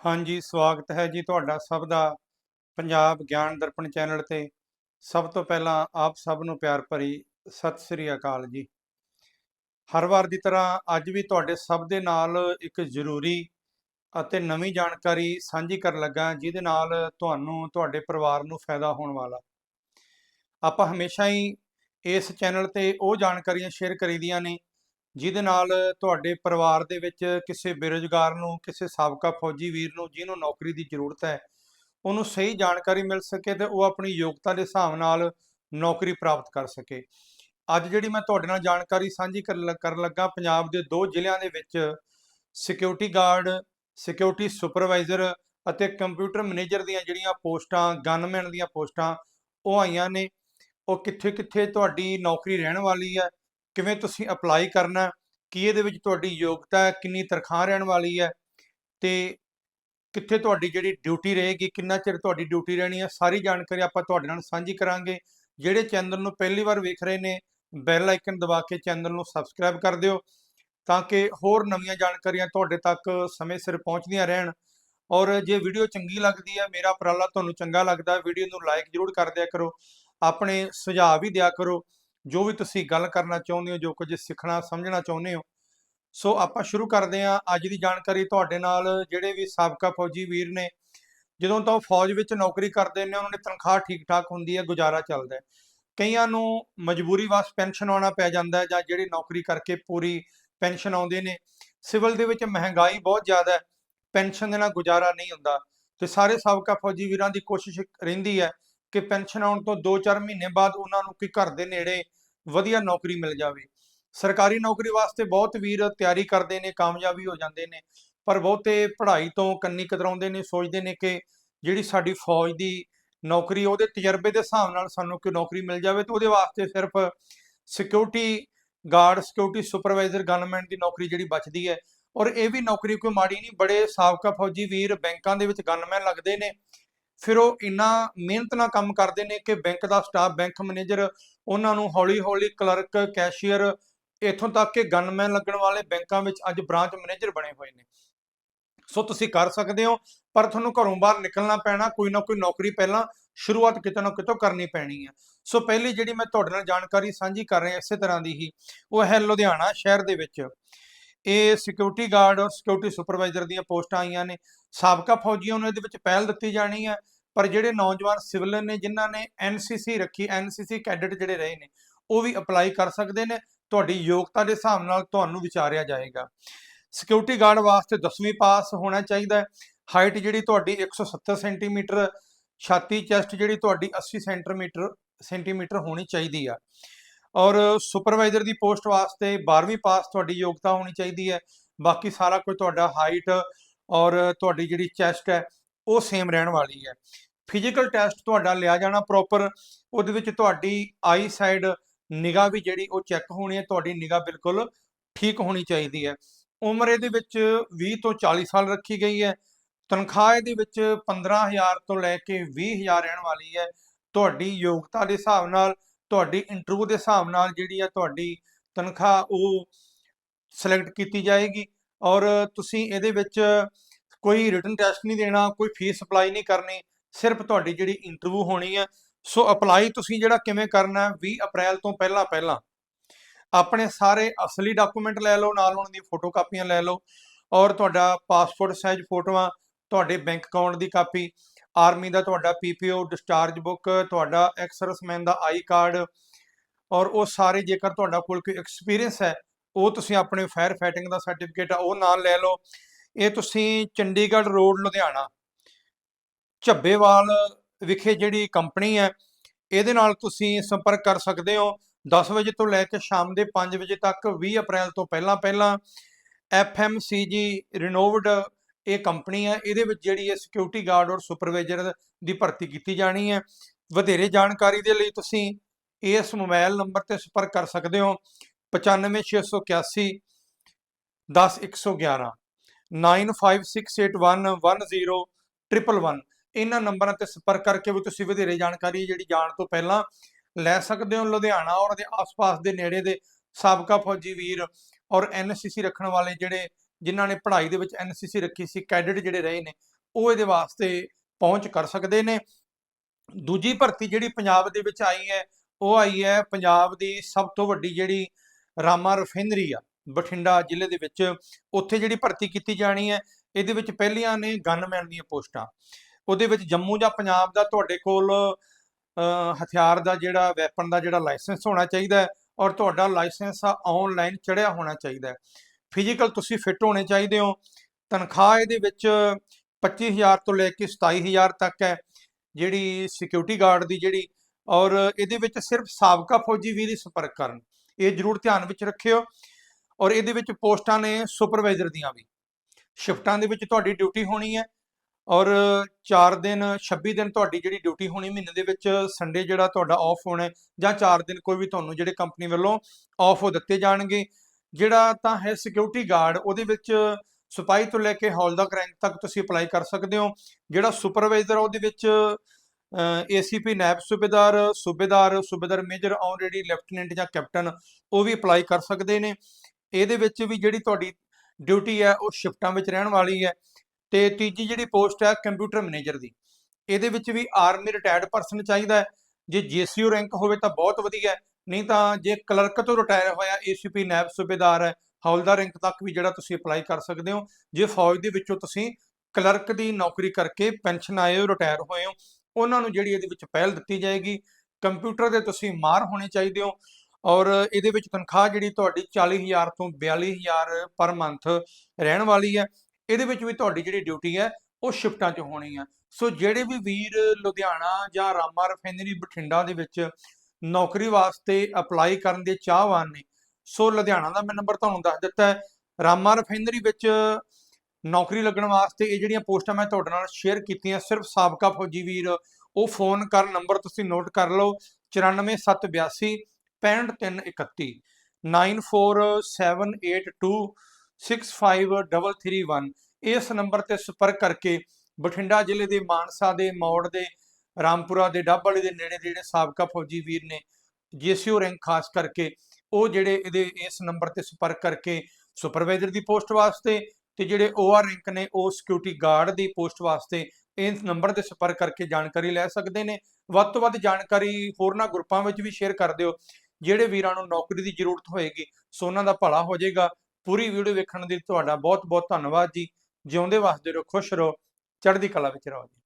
ਹਾਂਜੀ, ਸਵਾਗਤ ਹੈ ਜੀ ਤੁਹਾਡਾ ਸਭ ਦਾ ਪੰਜਾਬ ਗਿਆਨ ਦਰਪਣ ਚੈਨਲ ਤੇ। ਸਭ ਤੋਂ ਪਹਿਲਾਂ ਆਪ ਸਭ ਨੂੰ ਪਿਆਰ ਭਰੀ ਸਤਿ ਸ੍ਰੀ ਅਕਾਲ ਜੀ। ਹਰ ਵਾਰ ਦੀ ਤਰ੍ਹਾਂ ਅੱਜ ਵੀ ਤੁਹਾਡੇ ਸਭ ਦੇ ਨਾਲ ਇੱਕ ਜ਼ਰੂਰੀ ਅਤੇ ਨਵੀਂ ਜਾਣਕਾਰੀ ਸਾਂਝੀ ਕਰਨ ਲੱਗਾ, ਜਿਹਦੇ ਨਾਲ ਤੁਹਾਨੂੰ, ਤੁਹਾਡੇ ਪਰਿਵਾਰ ਨੂੰ ਫਾਇਦਾ ਹੋਣ ਵਾਲਾ। ਆਪਾਂ ਹਮੇਸ਼ਾ ਹੀ ਇਸ ਚੈਨਲ ਤੇ ਉਹ ਜਾਣਕਾਰੀਆਂ ਸ਼ੇਅਰ ਕਰੀਦੀਆਂ ਨੇ ਜਿਹਦੇ ਨਾਲ ਤੁਹਾਡੇ ਪਰਿਵਾਰ ਦੇ ਵਿੱਚ ਕਿਸੇ ਬੇਰੁਜ਼ਗਾਰ ਨੂੰ, ਕਿਸੇ ਸਾਬਕਾ ਫੌਜੀ ਵੀਰ ਨੂੰ, ਜਿਹਨੂੰ ਨੌਕਰੀ ਦੀ ਜ਼ਰੂਰਤ ਹੈ, ਉਹਨੂੰ ਸਹੀ ਜਾਣਕਾਰੀ ਮਿਲ ਸਕੇ ਤੇ ਉਹ ਆਪਣੀ ਯੋਗਤਾ ਦੇ ਹਿਸਾਬ ਨਾਲ ਨੌਕਰੀ ਪ੍ਰਾਪਤ ਕਰ ਸਕੇ। ਅੱਜ ਜਿਹੜੀ ਮੈਂ ਤੁਹਾਡੇ ਨਾਲ ਜਾਣਕਾਰੀ ਸਾਂਝੀ ਕਰਨ ਲੱਗ- ਕਰਨ ਲੱਗਾ, ਪੰਜਾਬ ਦੇ ਦੋ ਜ਼ਿਲ੍ਹਿਆਂ ਦੇ ਵਿੱਚ ਸਿਕਿਉਰਿਟੀ ਗਾਰਡ ਸਿਕਿਉਰਿਟੀ ਸੁਪਰਵਾਈਜ਼ਰ ਅਤੇ ਕੰਪਿਊਟਰ ਮੈਨੇਜਰ ਦੀਆਂ ਜਿਹੜੀਆਂ ਪੋਸਟਾਂ ਗਨਮੈਨ ਦੀਆਂ ਪੋਸਟਾਂ, ਉਹ ਆਈਆਂ ਨੇ। ਉਹ ਕਿੱਥੇ ਕਿੱਥੇ ਤੁਹਾਡੀ ਨੌਕਰੀ ਰਹਿਣ ਵਾਲੀ ਹੈ? ਕਿਵੇਂ ਤੁਸੀਂ ਅਪਲਾਈ ਕਰਨਾ ਕੀ ਇਹਦੇ ਵਿੱਚ ਤੁਹਾਡੀ ਯੋਗਤਾ ਹੈ, ਕਿੰਨੀ ਤਨਖਾਹ ਰਹਿਣ ਵਾਲੀ ਹੈ ਤੇ ਕਿੱਥੇ ਤੁਹਾਡੀ ਜਿਹੜੀ ਡਿਊਟੀ ਰਹੇਗੀ, ਕਿੰਨਾ ਚਿਰ ਤੁਹਾਡੀ ਡਿਊਟੀ ਰਹਿਣੀ ਹੈ, ਸਾਰੀ ਜਾਣਕਾਰੀ ਆਪਾਂ ਤੁਹਾਡੇ ਨਾਲ ਸਾਂਝੀ ਕਰਾਂਗੇ। ਜਿਹੜੇ ਚੈਨਲ ਨੂੰ ਪਹਿਲੀ ਵਾਰ ਵੇਖ ਰਹੇ ਨੇ ਬੈਲ ਆਈਕਨ ਦਬਾ ਕੇ ਚੈਨਲ ਨੂੰ ਸਬਸਕ੍ਰਾਈਬ ਕਰ ਦਿਓ ਤਾਂ ਕਿ ਹੋਰ ਨਵੀਆਂ ਜਾਣਕਾਰੀਆਂ ਤੁਹਾਡੇ ਤੱਕ ਸਮੇਂ ਸਿਰ ਪਹੁੰਚਦੀਆਂ ਰਹਿਣ। ਔਰ ਜੇ ਵੀਡੀਓ ਚੰਗੀ ਲੱਗਦੀ ਹੈ, ਮੇਰਾ ਉਪਰਾਲਾ ਤੁਹਾਨੂੰ ਚੰਗਾ ਲੱਗਦਾ ਵੀਡੀਓ ਨੂੰ ਲਾਈਕ ਜ਼ਰੂਰ ਕਰ ਦਿਆ ਕਰੋ, ਆਪਣੇ ਸੁਝਾਅ ਵੀ ਦਿਆ ਕਰੋ। ਜੋ ਵੀ ਤੁਸੀਂ ਗੱਲ ਕਰਨਾ ਚਾਹੁੰਦੇ ਹੋ, ਜੋ ਕੁਝ ਸਿੱਖਣਾ, ਸਮਝਣਾ ਚਾਹੁੰਦੇ ਹੋ। ਸੋ ਆਪਾਂ ਸ਼ੁਰੂ ਕਰਦੇ ਹਾਂ। ਅੱਜ ਦੀ ਜਾਣਕਾਰੀ ਤੁਹਾਡੇ ਨਾਲ ਜਿਹੜੇ ਵੀ ਸਾਬਕਾ ਫੌਜੀ ਵੀਰ ਨੇ, ਜਦੋਂ ਤਾਂ ਉਹ ਫੌਜ ਵਿੱਚ ਨੌਕਰੀ ਕਰਦੇ ਨੇ, ਉਹਨਾਂ ਦੀ ਤਨਖਾਹ ਠੀਕ ਠਾਕ ਹੁੰਦੀ ਹੈ, ਗੁਜ਼ਾਰਾ ਚੱਲਦਾ ਹੈ। ਕਈਆਂ ਨੂੰ ਮਜਬੂਰੀ ਵਾਸ ਪੈਨਸ਼ਨ ਆਉਣਾ ਪੈ ਜਾਂਦਾ ਹੈ ਜਾਂ ਜਿਹੜੇ ਨੌਕਰੀ ਕਰਕੇ ਪੂਰੀ ਪੈਨਸ਼ਨ ਆਉਂਦੇ ਨੇ। ਸਿਵਲ ਦੇ ਵਿੱਚ ਮਹਿੰਗਾਈ ਬਹੁਤ ਜ਼ਿਆਦਾ ਹੈ। ਪੈਨਸ਼ਨ ਦੇ ਨਾਲ ਗੁਜ਼ਾਰਾ ਨਹੀਂ ਹੁੰਦਾ। ਤੇ ਸਾਰੇ ਸਾਬਕਾ ਫੌਜੀ ਵੀਰਾਂ ਦੀ ਕੋਸ਼ਿਸ਼ ਰਹਿੰਦੀ ਹੈ ਕਿ ਪੈਨਸ਼ਨ ਆਉਣ ਤੋਂ 2-4 ਮਹੀਨੇ ਬਾਅਦ ਉਹਨਾਂ ਨੂੰ ਕੋਈ ਘਰ ਦੇ ਨੇੜੇ ਵਧੀਆ ਨੌਕਰੀ ਮਿਲ ਜਾਵੇ। ਸਰਕਾਰੀ ਨੌਕਰੀ ਵਾਸਤੇ ਬਹੁਤ ਵੀਰ ਤਿਆਰੀ ਕਰਦੇ ਨੇ, ਕਾਮਯਾਬੀ ਹੋ ਜਾਂਦੇ ਨੇ, ਪਰ ਬਹੁਤੇ ਪੜ੍ਹਾਈ ਤੋਂ ਕੰਨੀ ਕਤਰਾਉਂਦੇ ਨੇ, ਸੋਚਦੇ ਨੇ ਕਿ ਜਿਹੜੀ ਸਾਡੀ ਫੌਜ ਦੀ ਨੌਕਰੀ ਉਹਦੇ ਤਜਰਬੇ ਦੇ ਹਿਸਾਬ ਨਾਲ ਸਾਨੂੰ ਕੋਈ ਨੌਕਰੀ ਮਿਲ ਜਾਵੇ ਤੇ ਉਹਦੇ ਵਾਸਤੇ ਸਿਰਫ security guard security supervisor government ਦੀ ਨੌਕਰੀ ਜਿਹੜੀ ਬਚਦੀ ਹੈ। ਔਰ ਇਹ ਵੀ ਨੌਕਰੀ ਕੋਈ ਮਾੜੀ ਨਹੀਂ, ਬੜੇ ਸਾਬਕਾ ਫੌਜੀ ਵੀਰ ਬੈਂਕਾਂ ਦੇ ਵਿੱਚ ਗਨਮੈਨ ਲੱਗਦੇ ਨੇ। ਫਿਰ ਉਹ ਇੰਨਾ ਮਿਹਨਤ ਨਾਲ ਕੰਮ ਕਰਦੇ ਨੇ ਕਿ ਬੈਂਕ ਦਾ ਸਟਾਫ ਬੈਂਕ ਮੈਨੇਜਰ ਉਹਨਾਂ ਨੂੰ ਹੌਲੀ-ਹੌਲੀ ਕਲਰਕ ਕੈਸ਼ੀਅਰ ਇੱਥੋਂ ਤੱਕ ਕਿ ਗਨਮੈਨ ਲੱਗਣ ਵਾਲੇ ਬੈਂਕਾਂ ਵਿੱਚ ਅੱਜ ਬ੍ਰਾਂਚ ਮੈਨੇਜਰ ਬਣੇ ਹੋਏ ਨੇ। ਸੋ ਤੁਸੀਂ ਕਰ ਸਕਦੇ ਹੋ, ਪਰ ਤੁਹਾਨੂੰ ਘਰੋਂ ਬਾਹਰ ਨਿਕਲਣਾ ਪੈਣਾ, ਕੋਈ ਨਾ ਕੋਈ ਨੌਕਰੀ ਪਹਿਲਾਂ ਸ਼ੁਰੂਆਤ ਕਿਤੇ ਨਾ ਕਿਤੋਂ ਕਰਨੀ ਪੈਣੀ ਹੈ ਸੋ ਪਹਿਲੀ ਜਿਹੜੀ ਮੈਂ ਤੁਹਾਡੇ ਨਾਲ ਜਾਣਕਾਰੀ ਸਾਂਝੀ ਕਰ ਰਿਹਾ ਇਸੇ ਤਰ੍ਹਾਂ ਦੀ ਹੀ, ਉਹ ਹੈ ਲੁਧਿਆਣਾ ਸ਼ਹਿਰ ਦੇ ਵਿੱਚ। ਇਹ ਸਿਕਿਉਰਿਟੀ ਗਾਰਡ ਔਰ ਸਿਕਿਉਰਿਟੀ ਸੁਪਰਵਾਈਜ਼ਰ ਦੀਆਂ ਪੋਸਟਾਂ ਆਈਆਂ ਨੇ। ਸਾਬਕਾ ਫੌਜੀਆਂ ਨੂੰ ਇਹਦੇ ਵਿੱਚ ਪਹਿਲ ਦਿੱਤੀ ਜਾਣੀ ਹੈ, ਪਰ ਜਿਹੜੇ ਨੌਜਵਾਨ ਸਿਵਲ ਨੇ, ਜਿਨ੍ਹਾਂ ਨੇ ਐਨਸੀਸੀ ਰੱਖੀ ਐਨਸੀਸੀ ਕੈਡਟ ਜਿਹੜੇ ਰਹੇ ਨੇ, ਉਹ ਵੀ ਅਪਲਾਈ ਕਰ ਸਕਦੇ ਨੇ। ਤੁਹਾਡੀ ਯੋਗਤਾ ਦੇ ਹਿਸਾਬ ਨਾਲ ਤੁਹਾਨੂੰ ਵਿਚਾਰਿਆ ਜਾਏਗਾ। ਸਿਕਿਉਰਿਟੀ ਗਾਰਡ ਵਾਸਤੇ 10ਵੀਂ ਪਾਸ ਹੋਣਾ ਚਾਹੀਦਾ ਹੈ। ਹਾਈਟ ਜਿਹੜੀ ਤੁਹਾਡੀ 170 ਸੈਂਟੀਮੀਟਰ ਛਾਤੀ ਚੈਸਟ ਜਿਹੜੀ ਤੁਹਾਡੀ 80 ਸੈਂਟੀਮੀਟਰ ਸੈਂਟੀਮੀਟਰ ਹੋਣੀ ਚਾਹੀਦੀ ਆ। ਔਰ ਸੁਪਰਵਾਈਜ਼ਰ ਦੀ ਪੋਸਟ ਵਾਸਤੇ 12ਵੀਂ ਪਾਸ ਤੁਹਾਡੀ ਯੋਗਤਾ ਹੋਣੀ ਚਾਹੀਦੀ ਹੈ। ਬਾਕੀ ਸਾਰਾ ਕੁਝ ਤੁਹਾਡਾ ਹਾਈਟ ਔਰ ਤੁਹਾਡੀ ਜਿਹੜੀ ਚੈਸਟ ਹੈ, ਉਹ ਸੇਮ ਰਹਿਣ ਵਾਲੀ ਹੈ। ਫਿਜ਼ੀਕਲ ਟੈਸਟ ਤੁਹਾਡਾ ਲਿਆ ਜਾਣਾ ਪ੍ਰੋਪਰ ਉਹਦੇ ਵਿੱਚ ਤੁਹਾਡੀ ਆਈ ਸਾਈਡ ਨਿਗਾਹ ਵੀ ਜਿਹੜੀ ਉਹ ਚੈੱਕ ਹੋਣੀ ਹੈ, ਤੁਹਾਡੀ ਨਿਗਾਹ ਬਿਲਕੁਲ ਠੀਕ ਹੋਣੀ ਚਾਹੀਦੀ ਹੈ। ਉਮਰ ਇਹਦੇ ਵਿੱਚ 20 ਤੋਂ 40 ਸਾਲ ਰੱਖੀ ਗਈ ਹੈ। ਤਨਖਾਹ ਇਹਦੇ ਵਿੱਚ 15000 ਤੋਂ ਲੈ ਕੇ 20000 ਰਹਿਣ ਵਾਲੀ ਹੈ। ਤੁਹਾਡੀ ਯੋਗਤਾ ਦੇ ਹਿਸਾਬ ਨਾਲ ਤੁਹਾਡੀ ਇੰਟਰਵਿਊ ਦੇ ਹਿਸਾਬ ਨਾਲ ਜਿਹੜੀ ਆ ਤੁਹਾਡੀ ਤਨਖਾਹ ਉਹ ਸਿਲੈਕਟ ਕੀਤੀ ਜਾਏਗੀ ਔਰ ਤੁਸੀਂ ਇਹਦੇ ਵਿੱਚ ਕੋਈ ਰਿਟਨ ਟੈਸਟ ਨਹੀਂ ਦੇਣਾ, ਕੋਈ ਫੀਸ ਅਪਲਾਈ ਨਹੀਂ ਕਰਨੀ, ਸਿਰਫ ਤੁਹਾਡੀ ਜਿਹੜੀ ਇੰਟਰਵਿਊ ਹੋਣੀ ਹੈ ਸੋ ਅਪਲਾਈ ਤੁਸੀਂ ਜਿਹੜਾ ਕਿਵੇਂ ਕਰਨਾ ਹੈ 20 ਅਪ੍ਰੈਲ ਤੋਂ ਪਹਿਲਾਂ ਪਹਿਲਾਂ ਆਪਣੇ ਸਾਰੇ ਅਸਲੀ ਡਾਕੂਮੈਂਟ ਲੈ ਲਓ, ਨਾਲ ਉਹਨਾਂ ਦੀ ਫੋਟੋ ਕਾਪੀਆਂ ਲੈ ਲਓ ਔਰ ਤੁਹਾਡਾ ਪਾਸਪੋਰਟ ਸਾਈਜ਼ ਫੋਟੋਆਂ, ਤੁਹਾਡੇ ਬੈਂਕ ਅਕਾਊਂਟ ਦੀ ਕਾਪੀ ਆਰਮੀ ਦਾ ਤੁਹਾਡਾ ਪੀਪੀਓ ਡਿਸਚਾਰਜ ਬੁੱਕ ਤੁਹਾਡਾ ਐਕਸਰਸਮੈਨ ਦਾ ਆਈ ਕਾਰਡ ਔਰ ਉਹ ਸਾਰੇ ਜੇਕਰ ਤੁਹਾਡਾ ਕੋਲ ਕੋਈ ਐਕਸਪੀਰੀਅੰਸ ਹੈ, ਉਹ ਤੁਸੀਂ ਆਪਣੇ ਫਾਇਰ ਫਾਈਟਿੰਗ ਦਾ ਸਰਟੀਫਿਕੇਟ ਆ, ਉਹ ਨਾਲ ਲੈ ਲਓ। ਇਹ ਤੁਸੀਂ ਚੰਡੀਗੜ੍ਹ ਰੋਡ ਲੁਧਿਆਣਾ, ਝੱਬੇਵਾਲ ਵਿਖੇ ਜਿਹੜੀ ਕੰਪਨੀ ਹੈ, ਇਹਦੇ ਨਾਲ ਤੁਸੀਂ ਸੰਪਰਕ ਕਰ ਸਕਦੇ ਹੋ। 10 ਵਜੇ ਤੋਂ ਲੈ ਕੇ ਸ਼ਾਮ ਦੇ 5 ਵਜੇ ਤੱਕ 20 ਅਪ੍ਰੈਲ ਤੋਂ ਪਹਿਲਾਂ ਪਹਿਲਾਂ FMCG ਰਿਨੋਵਡ ਇਹ ਕੰਪਨੀ ਹੈ, ਇਹਦੇ ਵਿੱਚ ਜਿਹੜੀ ਹੈ ਸਿਕਿਉਰਿਟੀ ਗਾਰਡ ਔਰ ਸੁਪਰਵਾਈਜ਼ਰ ਦੀ ਭਰਤੀ ਕੀਤੀ ਜਾਣੀ ਹੈ। ਵਧੇਰੇ ਜਾਣਕਾਰੀ ਦੇ ਲਈ ਤੁਸੀਂ ਇਸ ਮੋਬਾਈਲ ਨੰਬਰ ਤੇ ਸੰਪਰਕ ਕਰ ਸਕਦੇ ਹੋ। 95681 10111 9568110111 ਇਹਨਾਂ ਨੰਬਰਾਂ ਤੇ ਸੰਪਰਕ ਕਰਕੇ ਵੀ ਤੁਸੀਂ ਵਧੇਰੇ ਜਾਣਕਾਰੀ ਜਿਹੜੀ ਜਾਣ ਤੋਂ ਪਹਿਲਾਂ ਲੈ ਸਕਦੇ ਹੋ। ਲੁਧਿਆਣਾ ਔਰ ਦੇ ਆਸ-ਪਾਸ ਦੇ ਨੇੜੇ ਦੇ ਸਾਬਕਾ ਫੌਜੀ ਵੀਰ ਔਰ ਐਨਸੀਸੀ ਰੱਖਣ ਵਾਲੇ ਜਿਹੜੇ ਜਿਨ੍ਹਾਂ ਨੇ ਪੜ੍ਹਾਈ ਦੇ ਵਿੱਚ ਐਨਸੀਸੀ ਰੱਖੀ ਸੀ, ਕੈਡਿਟ ਜਿਹੜੇ ਰਹੇ ਨੇ, ਉਹ ਇਹਦੇ ਵਾਸਤੇ ਪਹੁੰਚ ਕਰ ਸਕਦੇ ਨੇ। ਦੂਜੀ ਭਰਤੀ ਜਿਹੜੀ ਪੰਜਾਬ ਦੇ ਵਿੱਚ ਆਈ ਹੈ, ਉਹ ਆਈ ਹੈ ਪੰਜਾਬ ਦੀ ਸਭ ਤੋਂ ਵੱਡੀ ਜਿਹੜੀ ਰਾਮਾ ਰਿਫਾਈਨਰੀ ਆ, ਬਠਿੰਡਾ ਜ਼ਿਲ੍ਹੇ ਦੇ ਵਿੱਚ। ਉੱਥੇ ਜਿਹੜੀ ਭਰਤੀ ਕੀਤੀ ਜਾਣੀ ਹੈ, ਇਹਦੇ ਵਿੱਚ ਪਹਿਲੀਆਂ ਨੇ ਗਨਮੈਨ ਦੀਆਂ ਪੋਸਟਾਂ। ਉਹਦੇ ਵਿੱਚ ਜੰਮੂ ਜਾਂ ਪੰਜਾਬ ਦਾ ਤੁਹਾਡੇ ਕੋਲ ਹਥਿਆਰ ਦਾ ਜਿਹੜਾ, ਵੈਪਨ ਦਾ ਜਿਹੜਾ ਲਾਇਸੈਂਸ ਹੋਣਾ ਚਾਹੀਦਾ ਔਰ ਤੁਹਾਡਾ ਲਾਇਸੈਂਸ ਆ ਆਨਲਾਈਨ ਚੜਿਆ ਹੋਣਾ ਚਾਹੀਦਾ ਫਿਜ਼ੀਕਲ ਤੁਸੀਂ ਫਿੱਟ ਹੋਣੇ ਚਾਹੀਦੇ ਹੋ। ਤਨਖਾਹ ਇਹਦੇ ਵਿੱਚ 25000 ਤੋਂ ਲੈ ਕੇ 27000 ਤੱਕ ਹੈ ਜਿਹੜੀ ਸਿਕਿਉਰਿਟੀ ਗਾਰਡ ਦੀ ਜਿਹੜੀ ਔਰ ਇਹਦੇ ਵਿੱਚ ਸਿਰਫ ਸਾਬਕਾ ਫੌਜੀ ਵੀ ਹੀ ਸੰਪਰਕ ਕਰਨ। ਇਹ ਜ਼ਰੂਰ ਧਿਆਨ ਵਿੱਚ ਰੱਖਿਓ ਔਰ ਇਹਦੇ ਵਿੱਚ ਪੋਸਟਾਂ ਨੇ ਸੁਪਰਵਾਈਜ਼ਰ ਦੀਆਂ ਵੀ। ਸ਼ਿਫਟਾਂ ਦੇ ਵਿੱਚ ਤੁਹਾਡੀ ਡਿਊਟੀ ਹੋਣੀ ਹੈ ਔਰ 4 ਦਿਨ 26 ਦਿਨ ਤੁਹਾਡੀ ਜਿਹੜੀ ਡਿਊਟੀ ਹੋਣੀ ਮਹੀਨੇ ਦੇ ਵਿੱਚ ਸੰਡੇ ਜਿਹੜਾ ਤੁਹਾਡਾ ਆਫ ਹੋਣਾ ਜਾਂ 4 ਦਿਨ ਕੋਈ ਵੀ ਤੁਹਾਨੂੰ ਜਿਹੜੇ ਕੰਪਨੀ ਵੱਲੋਂ ਆਫ ਹੋ ਦਿੱਤੇ ਜਾਣਗੇ। ਜਿਹੜਾ ਤਾਂ ਹੈ ਸਿਕਿਉਰਿਟੀ ਗਾਰਡ ਉਹਦੇ ਵਿੱਚ ਸਿਪਾਹੀ ਤੋਂ ਲੈ ਕੇ ਹੌਲਦਾਰ ਰੈਂਕ ਤੱਕ ਤੁਸੀਂ ਅਪਲਾਈ ਕਰ ਸਕਦੇ ਹੋ। ਜਿਹੜਾ ਸੁਪਰਵਾਈਜ਼ਰ ਉਹਦੇ ਵਿੱਚ ਏਸੀਪੀ ਨੈਬ ਸੂਬੇਦਾਰ ਸੂਬੇਦਾਰ ਸੂਬੇਦਾਰ ਮੇਜਰ ਆਲਰੇਡੀ ਲੈਫਟੀਨੈਂਟ ਜਾਂ ਕੈਪਟਨ ਉਹ ਵੀ ਅਪਲਾਈ ਕਰ ਸਕਦੇ ਨੇ। ਇਹਦੇ ਵਿੱਚ ਵੀ ਜਿਹੜੀ ਤੁਹਾਡੀ ਡਿਊਟੀ ਹੈ, ਉਹ ਸ਼ਿਫਟਾਂ ਵਿੱਚ ਰਹਿਣ ਵਾਲੀ ਹੈ। ਤੇ ਤੀਜੀ ਜਿਹੜੀ ਪੋਸਟ ਹੈ ਕੰਪਿਊਟਰ ਮੈਨੇਜਰ ਦੀ। ਇਹਦੇ ਵਿੱਚ ਵੀ ਆਰਮੀ ਰਿਟਾਇਰਡ ਪਰਸਨ ਚਾਹੀਦਾ ਹੈ। ਜੇ ਜੀਸੀਯੂ ਰੈਂਕ ਹੋਵੇ ਤਾਂ ਬਹੁਤ ਵਧੀਆ ਨਹੀਂ ਤਾਂ ਜੇ ਕਲਰਕ ਤੋਂ ਰਿਟਾਇਰ ਹੋਇਆ ਏਸੀਪੀ ਨੈਬ ਸੂਬੇਦਾਰ ਹੈ ਹੌਲਦਾਰ ਰੈਂਕ ਤੱਕ ਵੀ ਜਿਹੜਾ ਤੁਸੀਂ ਅਪਲਾਈ ਕਰ ਸਕਦੇ ਹੋ। ਜੇ ਫੌਜ ਦੇ ਵਿੱਚੋਂ ਤੁਸੀਂ ਕਲਰਕ ਦੀ ਨੌਕਰੀ ਕਰਕੇ ਪੈਨਸ਼ਨ ਆਏ ਹੋ, ਰਿਟਾਇਰ ਹੋਏ ਹੋ, ਉਹਨਾਂ ਨੂੰ ਜਿਹੜੀ ਇਹਦੇ ਵਿੱਚ ਪਹਿਲ ਦਿੱਤੀ ਜਾਏਗੀ। ਕੰਪਿਊਟਰ ਦੇ ਤੁਸੀਂ ਮਾਰ ਹੋਣੇ ਚਾਹੀਦੇ ਹੋ ਔਰ ਇਹਦੇ ਵਿੱਚ ਤਨਖਾਹ ਜਿਹੜੀ ਤੁਹਾਡੀ 40000 ਤੋਂ 42000 ਪਰ ਮੰਥ ਰਹਿਣ ਵਾਲੀ ਹੈ। ਇਹਦੇ ਵਿੱਚ ਵੀ ਤੁਹਾਡੀ ਜਿਹੜੀ ਡਿਊਟੀ ਹੈ, ਉਹ ਸ਼ਿਫਟਾਂ 'ਚ ਹੋਣੀ ਹੈ। ਸੋ ਜਿਹੜੇ ਵੀ ਵੀਰ ਲੁਧਿਆਣਾ ਜਾਂ ਰਾਮਾ ਰਿਫਾਈਨਰੀ ਬਠਿੰਡਾ ਦੇ ਵਿੱਚ ਨੌਕਰੀ ਵਾਸਤੇ ਅਪਲਾਈ ਕਰਨ ਦੇ ਚਾਹਵਾਨ ਨੇ। ਸੋ ਲੁਧਿਆਣਾ ਦਾ ਮੈਂ ਨੰਬਰ ਤੁਹਾਨੂੰ ਦੱਸ ਦਿੱਤਾ ਹੈ। ਰਾਮਾ ਰਿਫਾਈਨਰੀ ਵਿੱਚ ਨੌਕਰੀ ਲੱਗਣ ਵਾਸਤੇ ਇਹ ਜਿਹੜੀਆਂ ਪੋਸਟਾਂ ਮੈਂ ਤੁਹਾਡੇ ਨਾਲ ਸ਼ੇਅਰ ਕੀਤੀਆਂ, ਸਿਰਫ ਸਾਬਕਾ ਫੌਜੀ ਵੀਰ ਉਹ ਫੋਨ ਕਰ ਨੰਬਰ ਤੁਸੀਂ ਨੋਟ ਕਰ ਲਓ। 94782 65331 9478265331 ਇਸ ਨੰਬਰ ਤੇ ਸੰਪਰਕ ਕਰਕੇ ਬਠਿੰਡਾ ਜ਼ਿਲ੍ਹੇ ਦੇ ਮਾਨਸਾ ਦੇ ਮੌੜ ਦੇ ਰਾਮਪੁਰਾ ਦੇ ਡੱਬ ਵਾਲੀ ਦੇ ਨੇੜੇ ਦੇ ਜਿਹੜੇ ਸਾਬਕਾ ਫੌਜੀ ਵੀਰ ਨੇ ਜੀਸੀਓ ਰੈਂਕ ਖਾਸ ਕਰਕੇ ਉਹ ਜਿਹੜੇ ਇਹਦੇ ਇਸ ਨੰਬਰ ਤੇ ਸੰਪਰਕ ਕਰਕੇ ਸੁਪਰਵਾਈਜ਼ਰ ਦੀ ਪੋਸਟ ਵਾਸਤੇ ਤੇ ਜਿਹੜੇ ਓਆਰ ਰੈਂਕ ਨੇ ਉਹ ਸਿਕਿਉਰਿਟੀ ਗਾਰਡ ਦੀ ਪੋਸਟ ਵਾਸਤੇ ਇਸ ਨੰਬਰ ਤੇ ਸੰਪਰਕ ਕਰਕੇ ਜਾਣਕਾਰੀ ਲੈ ਸਕਦੇ ਨੇ। ਵੱਧ ਤੋਂ ਵੱਧ ਜਾਣਕਾਰੀ ਹੋਰਨਾਂ ਗਰੁੱਪਾਂ ਵਿੱਚ ਵੀ ਸ਼ੇਅਰ ਕਰ ਦਿਓ, ਜਿਹੜੇ ਵੀਰਾਂ ਨੂੰ ਨੌਕਰੀ ਦੀ ਜ਼ਰੂਰਤ ਹੋਏਗੀ, ਸੋ ਉਹਨਾਂ ਦਾ ਭਲਾ ਹੋ ਜਾਏਗਾ। ਪੂਰੀ ਵੀਡੀਓ ਵੇਖਣ ਲਈ ਤੁਹਾਡਾ ਬਹੁਤ ਬਹੁਤ ਧੰਨਵਾਦ ਜੀ। ਜਿਉਂਦੇ ਵਸਦੇ ਰਹੋ, ਖੁਸ਼ ਰਹੋ, ਚੜ੍ਹਦੀ ਕਲਾ ਵਿੱਚ ਰਹੋ ਜੀ।